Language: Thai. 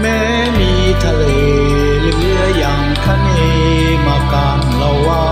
แม้มีทะเลเรืออย่างคะเนมาการละว่า